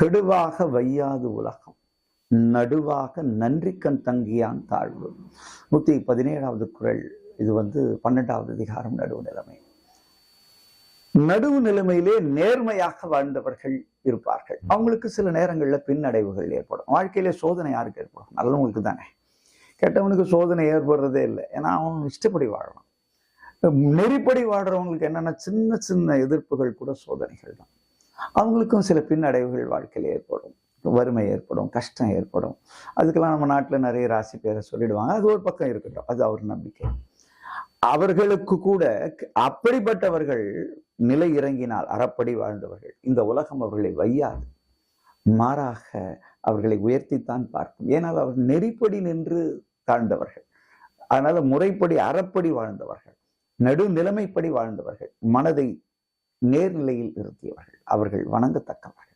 கெடுவாக வையாது உலகம். நடுவாக நன்றிக்கண் தங்கியான் தாழ்வு. நூத்தி பதினேழாவது குறள் இது வந்து பன்னெண்டாவது அதிகாரம் நடுவு நிலைமை. நடுவு நிலைமையிலே நேர்மையாக வாழ்ந்தவர்கள் இருப்பார்கள். அவங்களுக்கு சில நேரங்களில் பின்னடைவுகள் ஏற்படும். வாழ்க்கையிலே சோதனை யாருக்கு ஏற்படும்? நல்லவங்களுக்கு தானே. கெட்டவனுக்கு சோதனை ஏற்படுறதே இல்லை. ஏன்னா அவன் இஷ்டப்படி வாழணும். நெறிப்படி வாழ்றவங்களுக்கு என்னென்ன சின்ன சின்ன எதிர்ப்புகள் கூட சோதனைகள் தான். அவங்களுக்கும் சில பின்னடைவுகள் வாழ்க்கையில் ஏற்படும். வறுமை ஏற்படும் கஷ்டம் ஏற்படும். அதுக்கெல்லாம் நம்ம நாட்டில் நிறைய ராசி பேரை சொல்லிடுவாங்க. அது ஒரு பக்கம் இருக்கட்டும். அது அவர் நம்பிக்கை. அவர்களுக்கு கூட அப்படிப்பட்டவர்கள் நிலை இறங்கினால் அறப்படி வாழ்ந்தவர்கள். இந்த உலகம் அவர்களை வையாது. மாறாக அவர்களை உயர்த்தித்தான் பார்க்கும். ஏனால் அவர் நெறிப்படி நின்று தாழ்ந்தவர்கள். அதனால முறைப்படி அறப்படி வாழ்ந்தவர்கள். நடுநிலைமைப்படி வாழ்ந்தவர்கள். மனதை நேர்நிலையில் நிறுத்தியவர்கள் அவர்கள் வணங்கத்தக்கவர்கள்.